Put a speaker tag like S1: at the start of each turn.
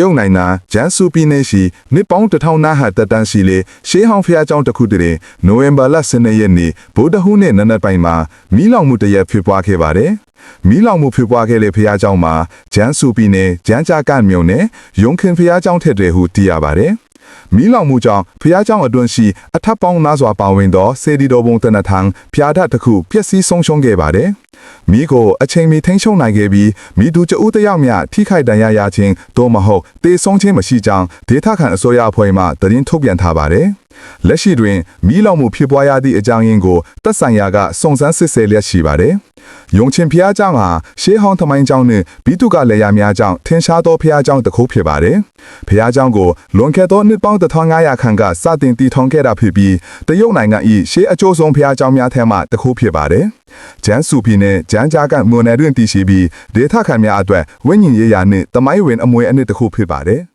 S1: ရုတ်နိုင်ငံဂျန်ဆူပြည်နယ်ရှိနှစ်ပေါင်းတစ်ထောင်နာဟတ်တက်တန်းရှိလေရှေးဟောင်းဖျားကျောင်းတစ်ခုတည်းနိုဝင်ဘာလ12ရက်နေ့ဗုဒ္ဓဟူးနေ့နနက်ပိုင်းမှာမီးလောင်မှုတစ်ရက်ဖြစ်ပွားခဲ့ပါတယ်။မီးလောင်မှုဖြစ်ပွားခဲ့တဲ့ဖျားကျောင်းမှာဂျန်ဆူပြည်နယ်ဂျန်ဂျာကန်မြို့နယ်ယုံခင်ဖျားကျောင်းထက်တယ်ဟုသိရပါတယ်။မီးလောင်မှုကြောင့်ဖျားကျောင်းအတွင်းရှိအထက်ပေါင်းနားစွာပါဝင်သောစေဒီတော်ဘုံတနထံဖျားဓာတ်တစ်ခုပျက်စီးဆုံးရှုံးခဲ့ပါတယ်။ မိကိုအချိန်မီထိန်းချုပ်နိုင်ခဲ့ပြီးမိသူကျဦးတယောက်မျှထိခိုက်ဒဏ်ရာရခြင်းသို့မဟုတ်တေဆုံးခြင်းမရှိကြောင်းဒေသခံအစိုးရအဖွဲ့မှသတင်းထုတ်ပြန်ထားပါတယ်။လက်ရှိတွင်မီးလောင်မှုဖြစ်ပွားရသည့်အကြောင်းရင်းကိုတပ်ဆိုင်ရာကစုံစမ်းစစ်ဆေးလျက်ရှိပါတယ်။ ယုံချင်းဖျားကျောင်းဟာရှေးဟောင်းသမိုင်းကျောင်းနှင့်ဘီတုကလေယာများကျောင်းထင်ရှားသောဖျားကျောင်းတစ်ခုဖြစ်ပါတယ်။ဖျားကျောင်းကိုလွန်ခဲ့သောနှစ်ပေါင်း1500ခန့်ကစတင်တည်ထောင်ခဲ့တာဖြစ်ပြီးတရုတ်နိုင်ငံ၏ရှေးအကျိုးဆုံးဖျားကျောင်းများထဲမှတစ်ခုဖြစ်ပါတယ်။ဂျန်ဆူဖီနဲ့ဂျန်ဂျာကန်မွန်နယ်တွင်တည်ရှိပြီးဒေသခံများအတွက်ဝိညာဉ်ရေးရာနှင့်သမိုင်းဝင်အမွေအနှစ်တစ်ခုဖြစ်ပါတယ်။